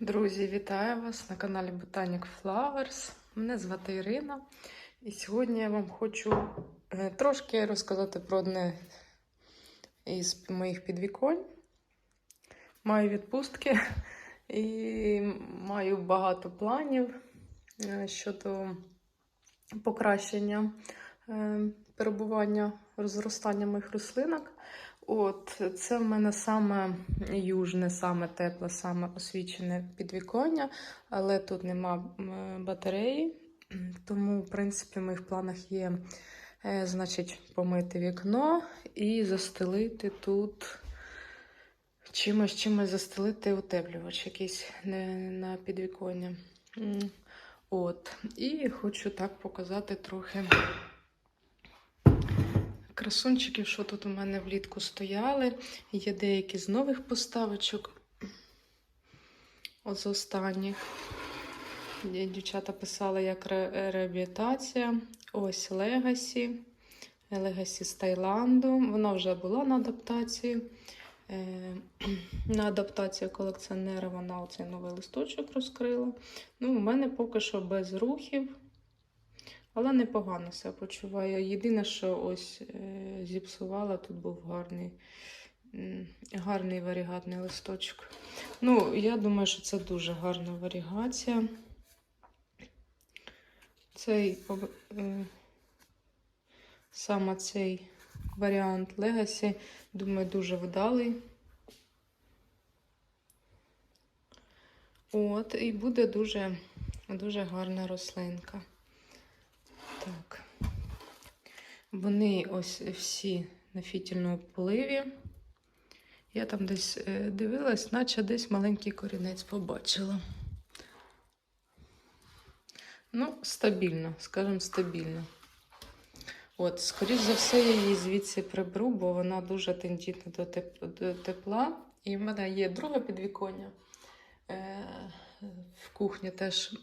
Друзі, вітаю вас на каналі Botanic Flowers. Мене звати Ірина. І сьогодні я вам хочу е, трошки розказати про одне із моїх підвіконь. Маю відпустки і маю багато планів е, щодо покращення е, перебування розростання моїх рослинок. От, це в мене саме южне, саме тепле, саме освічене підвіконня, але тут нема батареї, тому, в принципі, в моїх планах є, е, значить, помити вікно і застелити тут чимось, чимось застелити утеплювач якийсь на підвіконня. От. І хочу так показати трохи красунчиків, що тут у мене влітку стояли. Є деякі з нових поставочок. От з останніх. Дівчата писали, як ре- реабілітація. Ось Легасі. Легасі з Таїланду. Вона вже була на адаптації. Е, На адаптацію колекціонера вона оцей новий листочок розкрила. Ну, у мене поки що без рухів. Але непогано себе почуваю. Єдине, що ось е, зіпсувала, тут був гарний, гарний варігатний листочок. Ну, я думаю, що це дуже гарна варігація. Цей е, саме цей варіант Legacy, думаю, дуже вдалий. От, і буде дуже, дуже гарна рослинка. Так. Вони ось всі на фітільному поливі. Я там десь е, дивилась, наче десь маленький корінець побачила. Ну, стабільно, скажімо, стабільно. От, скоріш за все, я її звідси приберу, бо вона дуже тендітна до тепла. І в мене є друге підвіконня. Е, в кухні теж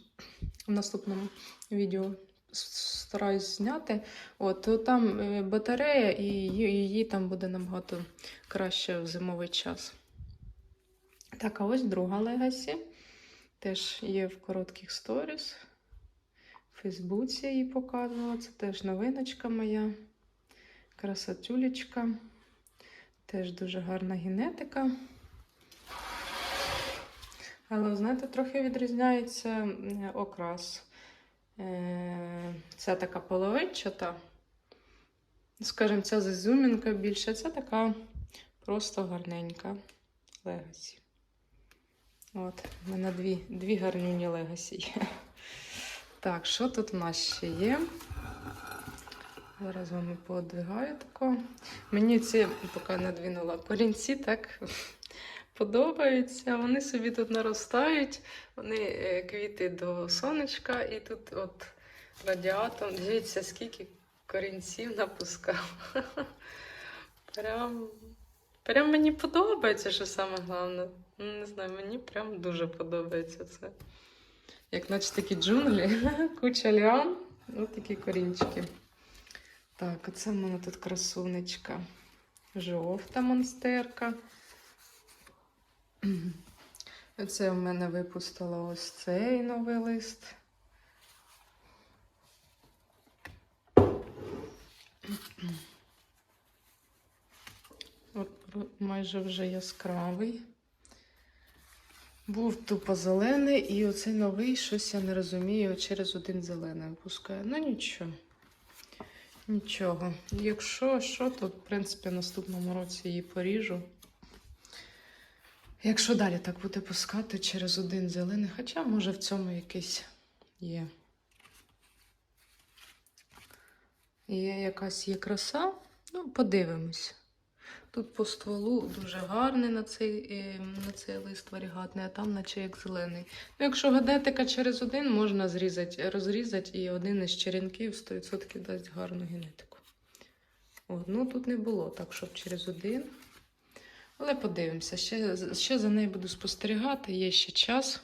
в наступному відео стараюсь зняти. От, то там е, батарея, і її, там буде набагато краще в зимовий час. Так, а ось друга легасі. Теж є в коротких сторіс. В Фейсбуці я її показувала. Це теж новиночка моя. Красотюлечка. Теж дуже гарна генетика. Але, знаєте, трохи відрізняється окрас. Це така половинчата. Скажімо, ця зазумінка більше. Це така просто гарненька легасі. От, в мене дві, дві гарнюні легасі є. Так, що тут у нас ще є? Зараз вам подвигаю тако. Мені ці, поки надвинула корінці, так подобаються. Вони собі тут наростають. Вони е, квіти до сонечка, і тут от радіатом. Дивіться, скільки корінців напускав. Прям, прям мені подобається, що саме головне. Ну, Не знаю, мені прям дуже подобається це. Як наче такі джунглі, куча ліан, ну такі корінчики. Так, оце в мене тут красунечка. Жовта монстерка. Оце в мене випустила ось цей новий лист. От майже вже яскравий. Був тупо зелений, і оцей новий щось я не розумію, через один зелений випускає. Ну нічого. Нічого. Якщо що, то в принципі в наступному році її поріжу. Якщо далі так буде пускати через один зелений, хоча може в цьому якийсь є. Є якась є краса. Ну, подивимось. Тут по стволу дуже гарний на цей, е, на цей лист варігатний, а там наче як зелений. Ну, якщо гадетика через один, можна зрізати, розрізати, і один із черенків 100% дасть гарну генетику. От, ну тут не було так, щоб через один. Але подивимося, ще, ще за нею буду спостерігати, є ще час.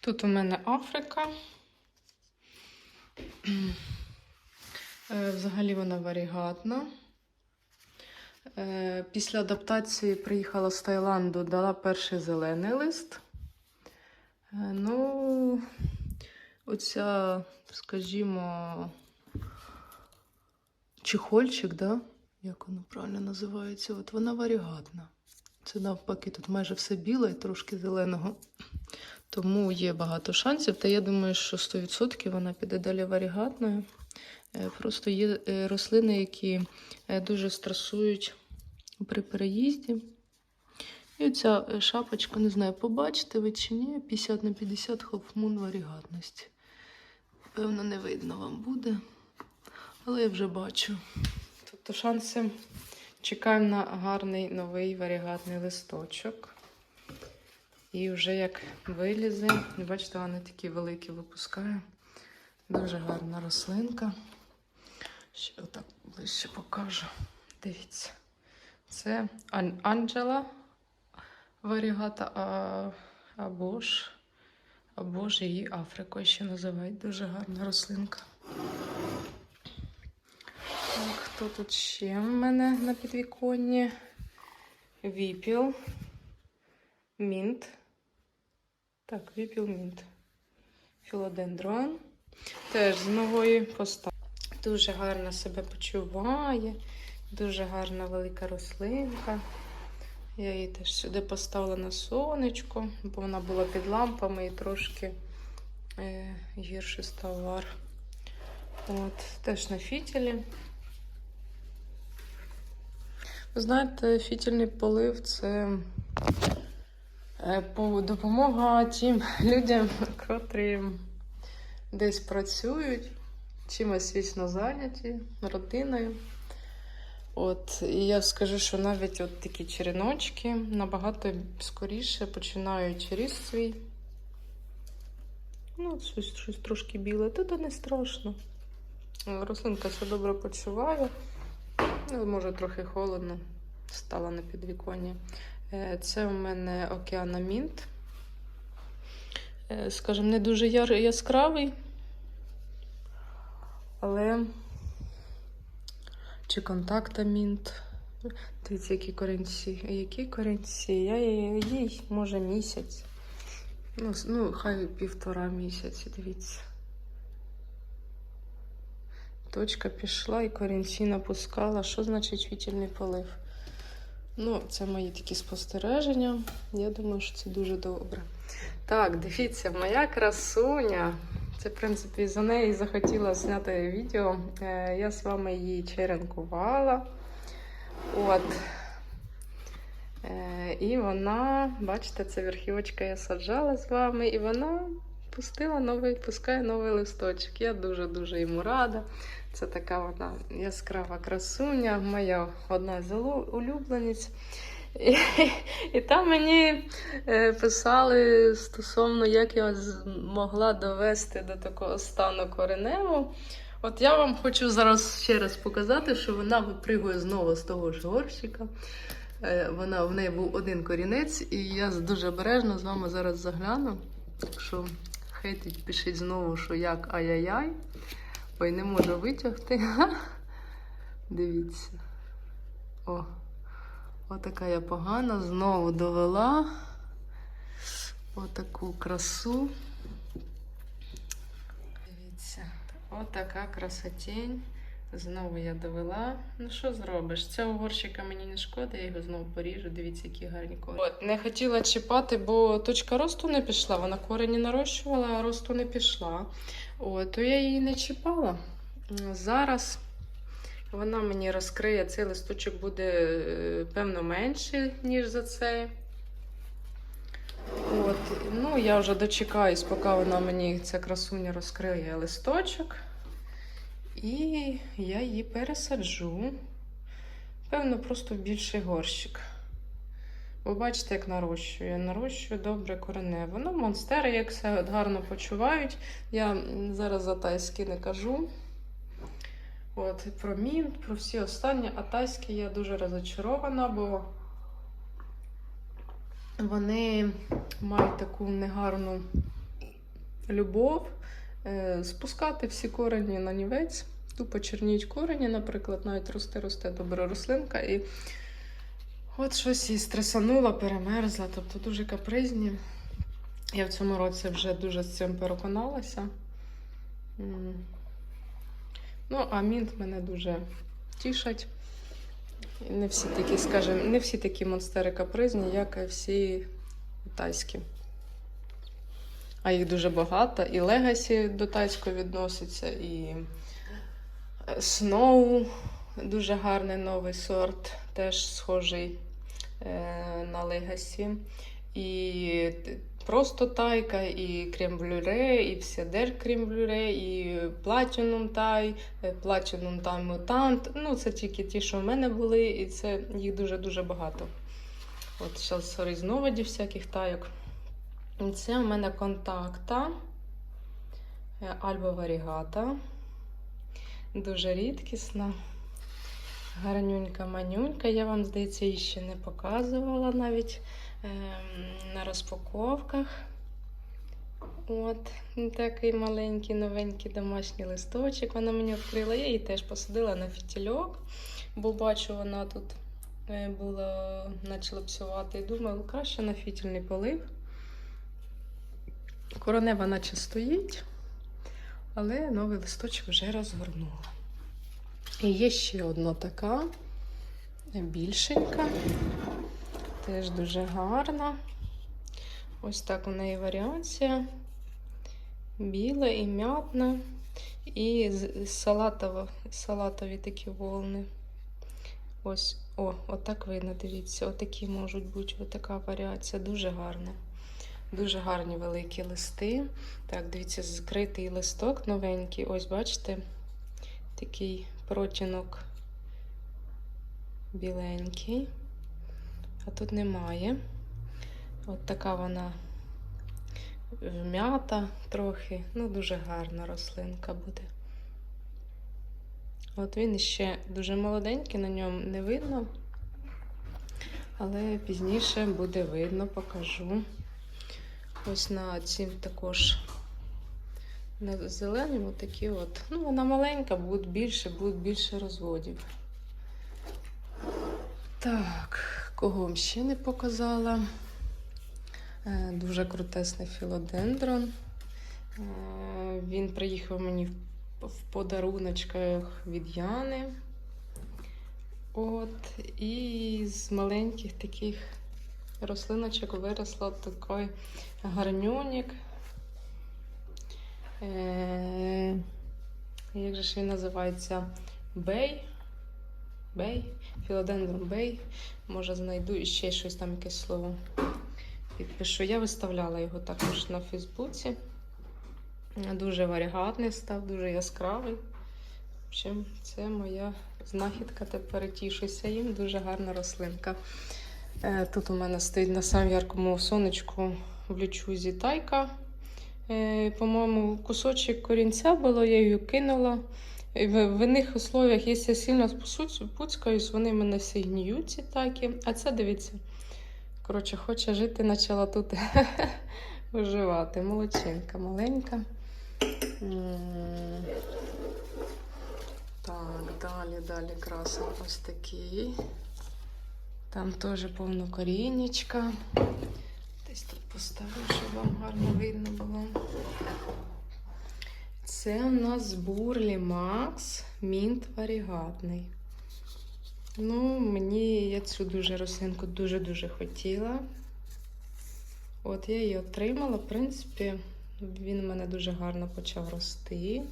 Тут у мене Африка. Е, Взагалі вона варігатна. Е, Після адаптації приїхала з Таїланду, дала перший зелений лист. Е, Ну, оця, скажімо, чехольчик, да? Як воно правильно називається? От вона варігатна. Це навпаки, тут майже все біле і трошки зеленого. Тому є багато шансів. Та я думаю, що 100% вона піде далі варігатною. Е, Просто є е, рослини, які е, дуже стресують при переїзді. І ця е, шапочка, не знаю, побачите ви чи ні, 50 на 50 хофмун варігатності. Певно, не видно вам буде, але я вже бачу. Тобто шанси чекаємо на гарний новий варігатний листочок. І вже як вилізе, бачите, вони такі великі випускає. Дуже гарна рослинка. Ще отак ближче покажу. Дивіться. Це Ан- Анджела варігата, а, або ж, або ж її Африкою ще називають. Дуже гарна рослинка. Хто тут ще в мене на підвіконні? Віпіл. Мінт. Так, віпіл мінт. Філодендрон. Теж з нової поставки. Дуже гарно себе почуває. Дуже гарна велика рослинка. Я її теж сюди поставила на сонечко, бо вона була під лампами і трошки е, гірший став. От, теж на фітілі. Знаєте, фітільний полив це е, допомога тим людям, котрі десь працюють, чимось вічно зайняті, родиною. От, і я скажу, що навіть от такі череночки набагато скоріше починають ріст свій. Ну, щось, щось трошки біле, то не страшно. Рослинка все добре почуває. Ну, може, трохи холодно, стала на підвіконні. Е, Це у мене Океана Мінт. Е, Скажімо, не дуже яскравий, але чи контакта Мінт. Дивіться, які корінці. Які корінці? Я їй може місяць. Ну, ну, хай півтора місяці, дивіться. Точка пішла і корінці напускала. Що значить вітільний полив? Ну, це мої такі спостереження. Я думаю, що це дуже добре. Так, дивіться, моя красуня. Це, в принципі, за неї захотіла зняти відео. Е, Я з вами її черенкувала. От. Е, І вона, бачите, це верхівочка я саджала з вами, і вона пустила новий, пускає новий листочок. Я дуже-дуже йому рада. Це така вона яскрава красуня, моя одна з улю- улюблениць. І, і там мені е, писали стосовно, як я змогла довести до такого стану кореневу. От я вам хочу зараз ще раз показати, що вона випригує знову з того ж горщика. Е, Вона, в неї був один корінець, і я дуже обережно з вами зараз загляну. Так що хейтить, пишіть знову, що як ай-яй-яй. Ой, не можу витягти. Дивіться. О, отака я погана. Знову довела отаку красу. Дивіться, отака красотень. Знову я довела. Ну що зробиш? Цього горщика мені не шкода, я його знову поріжу. Дивіться, які гарні корені. От, не хотіла чіпати, бо точка росту не пішла. Вона корені нарощувала, а росту не пішла. От, то я її не чіпала. Зараз вона мені розкриє, цей листочок буде, е, певно, менший, ніж за цей. От, ну, я вже дочекаюсь, поки вона мені ця красуня розкриє листочок. І я її пересаджу. Певно, просто в більший горщик. Ви бачите, як нарощує. Нарощує добре кореневе. Воно монстери, як все гарно почувають. Я зараз за тайські не кажу. От, про мінт, про всі останні. А тайські я дуже розочарована, бо вони мають таку негарну любов е, спускати всі корені на нівець. Тупо чорніють корені, наприклад, навіть росте, росте добра рослинка. І от щось і стресанула, перемерзла, тобто дуже капризні. Я в цьому році вже дуже з цим переконалася. Ну, а мінт мене дуже тішать. Не всі такі, скажімо, не всі такі монстери капризні, як і всі тайські. А їх дуже багато. І Легасі до тайського відноситься, і Сноу дуже гарний новий сорт, теж схожий е, на Легасі. І просто тайка, і крем-блюре, і псядер крем-блюре, і платінум тай, платінум тай мутант. Ну, це тільки ті, що в мене були, і це їх дуже-дуже багато. От зараз різновидів всяких тайок. Це у мене контакта е, Альба Варігата. Дуже рідкісна. Гарнюнька манюнька. Я вам, здається, її ще не показувала навіть ем, на розпаковках. От, такий маленький, новенький домашній листочок. Вона мені відкрила. Я її теж посадила на фітільок, бо бачу, вона тут е, була, почала псувати. І думаю, краще на фітільний полив. Коронева наче стоїть, але новий листочок вже розгорнула. І є ще одна така більшенька, теж дуже гарна. Ось так у неї варіація. Біла і м'ятна, і салатово, салатові такі волни. Ось, о, отак видно, дивіться, отакі можуть бути, отака варіація, дуже гарна. Дуже гарні великі листи. Так, дивіться, закритий листок новенький. Ось, бачите, такий протінок біленький. А тут немає. От така вона м'ята трохи. Ну, дуже гарна рослинка буде. От він ще дуже молоденький, на ньому не видно. Але пізніше буде видно, покажу. Ось на цим також на зеленому такі от. Ну, вона маленька, буде більше, буде більше розводів. Так, кого вам ще не показала? Е, Дуже крутесний філодендрон. Е, Він приїхав мені в- в подаруночках від Яни. От, і з маленьких таких рослиночок виросла такий гарнюнік. Е, як же ж він називається? Бей. Бей. Філодендрон Бей. Може знайду і ще щось там якесь слово підпишу. Я виставляла його також на Фейсбуці. Дуже варігатний став, дуже яскравий. В общем, це моя знахідка, тепер тішуся їм. Дуже гарна рослинка. Е, Тут у мене стоїть на самому яркому сонечку в лючузі тайка. Е, По-моєму, кусочок корінця було, я її кинула. В, в них условиях, якщо я сильно пуцькаюсь, вони мене всі гніють, ці тайки. А це дивіться. Коротше, хоче жити, почала тут виживати. Молодчинка маленька. Так, далі, далі красен ось такий. Там теж повно корінечка. Десь тут поставлю, щоб вам гарно видно було. Це у нас Бурлі Макс Мінт варігатний. Ну, мені я цю дуже рослинку дуже-дуже хотіла. От я її отримала. В принципі, він у мене дуже гарно почав рости. Е,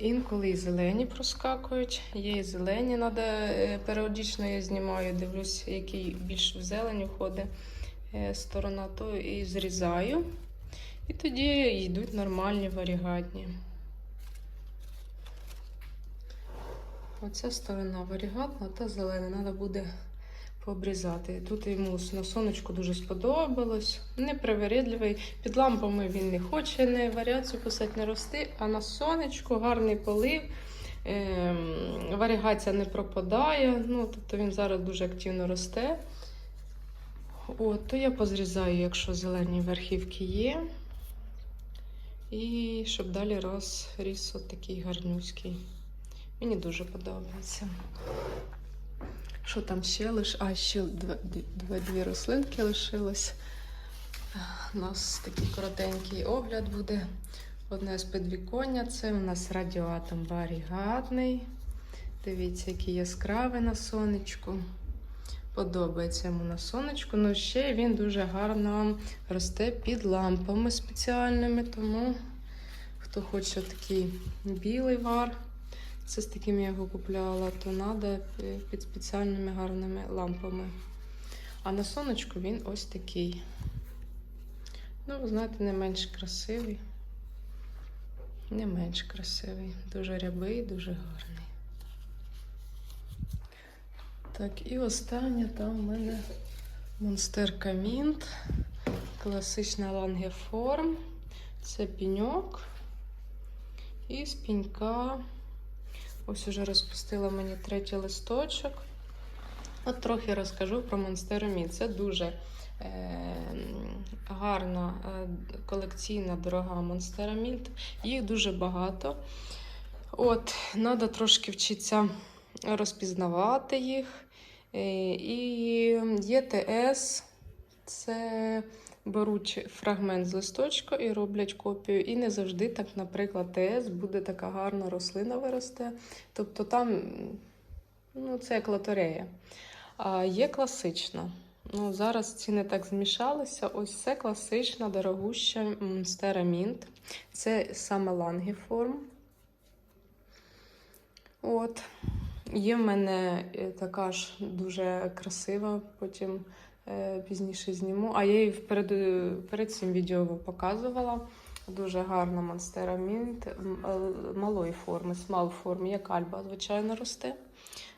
Інколи і зелені проскакують. Є і зелені, надо, е, періодично я знімаю, дивлюсь, який більш в зелень уходить е, сторона, то і зрізаю. І тоді йдуть нормальні варігатні. Оця сторона варігатна, та зелена, треба буде пообрізати. Тут йому на сонечку дуже сподобалось. Непривередливий. Під лампами він не хоче не варіацію писати, не рости, а на сонечку гарний полив. Ем, варігація не пропадає. Ну, тобто він зараз дуже активно росте. От, то я позрізаю, якщо зелені верхівки є. І щоб далі рос ріс от такий гарнюський. Мені дуже подобається. Що там ще лиш? А, ще дві, рослинки лишилось. У нас такий коротенький огляд буде. Одне з підвіконня це у нас радіоатом варігатний. Дивіться, який яскравий на сонечку. Подобається йому на сонечку. Ну, ще він дуже гарно росте під лампами спеціальними. Тому хто хоче такий білий вар, це з таким я його купляла, то треба під спеціальними гарними лампами. А на сонечку він ось такий. Ну, ви знаєте, не менш красивий. Не менш красивий. Дуже рябий, дуже гарний. Так, і останнє там у мене монстерка Мінт. Класична лангеформ. Це піньок. І з пінька. Ось уже розпустила мені третій листочок. От трохи розкажу про монстеру Це дуже е, гарна е, колекційна дорога Монстера Мінт. Їх дуже багато. От, треба трошки вчитися розпізнавати їх. Е, І ЄТС це беруть фрагмент з листочка і роблять копію. І не завжди так, наприклад, ТС буде така гарна рослина виросте. Тобто там ну, це лотерея. А є класична. Ну, Зараз ціни так змішалися. Ось це класична, дорогуща Монстера Мінт. Це саме лангіформ. От. Є в мене е, така ж дуже красива, потім пізніше зніму. А я її перед, перед цим відео показувала. Дуже гарна монстера Мінт е, малої форми, смал форми, як альба, звичайно, росте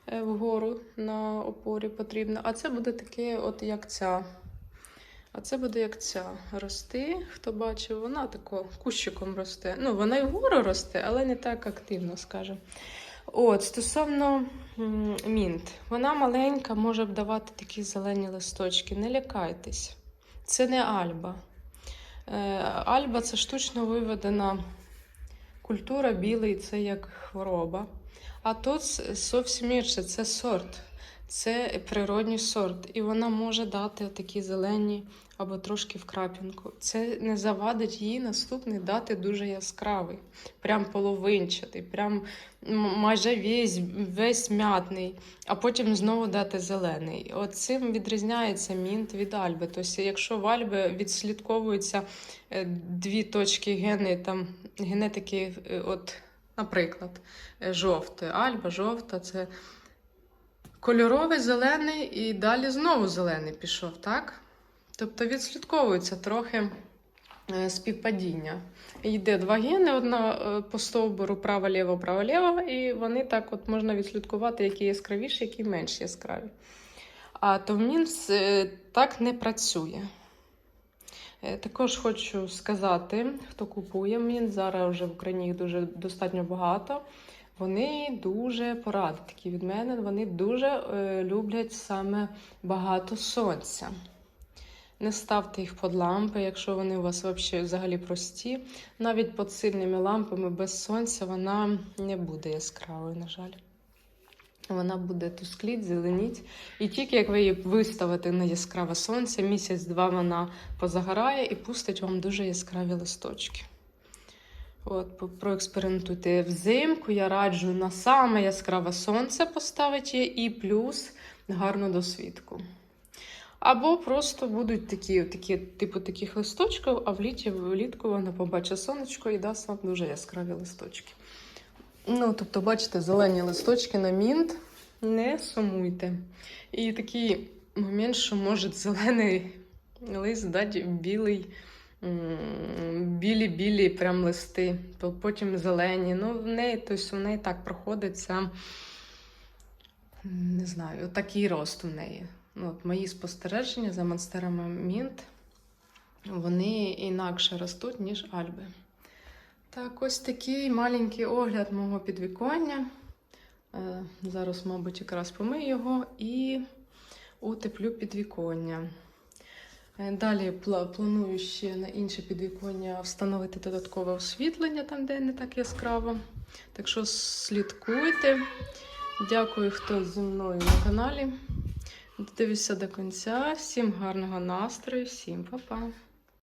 е, вгору на опорі потрібно. А це буде таке, от як ця. А це буде як ця рости. Хто бачив, вона тако кущиком росте. Ну, вона і вгору росте, але не так активно, скажімо. От, стосовно мінт, вона маленька, може давати такі зелені листочки. Не лякайтесь. Це не альба. Е, альба це штучно виведена культура, білий це як хвороба. А тут зовсім інше, це сорт. Це природній сорт, і вона може дати такі зелені або трошки в крапінку. Це не завадить їй наступний дати дуже яскравий, прям половинчатий, прям майже весь, весь м'ятний, а потім знову дати зелений. От цим відрізняється мінт від альби. Тобто, якщо в альби відслідковуються е, дві точки гени, там генетики, е, от, наприклад, е, жовте, альба, жовта, це. Кольоровий зелений і далі знову зелений пішов, так? Тобто відслідковується трохи е, співпадіння. Йде два гени, одна е, по стовбуру право-ліво, право-ліво, і вони так от можна відслідкувати, які яскравіші, які менш яскраві. А Товмінс е, так не працює. Також хочу сказати, хто купує мін, зараз вже в Україні їх дуже достатньо багато. Вони дуже поради такі від мене. Вони дуже е, люблять саме багато сонця. Не ставте їх під лампи, якщо вони у вас взагалі прості. Навіть під сильними лампами без сонця вона не буде яскравою, на жаль. Вона буде тускліть, зеленіть. І тільки як ви її виставите на яскраве сонце, місяць-два вона позагорає і пустить вам дуже яскраві листочки. От, проекспериментуйте взимку. Я раджу на саме яскраве сонце поставити і плюс гарну досвідку. Або просто будуть такі, такі, типу таких листочків, а в літі влітку вона побачить сонечко і дасть вам дуже яскраві листочки. Ну, тобто, бачите, зелені листочки на мінт. Не сумуйте. І такий момент, що може зелений лист дати білий. Білі-білі прям листи, потім зелені. Ну, в неї, тобто в неї так проходиться, не знаю, такий рост у неї. Ну, от мої спостереження за монстерами Мінт, вони інакше ростуть, ніж Альби. Так, ось такий маленький огляд мого підвіконня. Е, Зараз, мабуть, якраз помию його і утеплю підвіконня. Е, Далі планую ще на інше підвіконня встановити додаткове освітлення, там, де не так яскраво. Так що слідкуйте. Дякую, хто зі мною на каналі. Дивіться до кінця. Всім гарного настрою, всім па-па.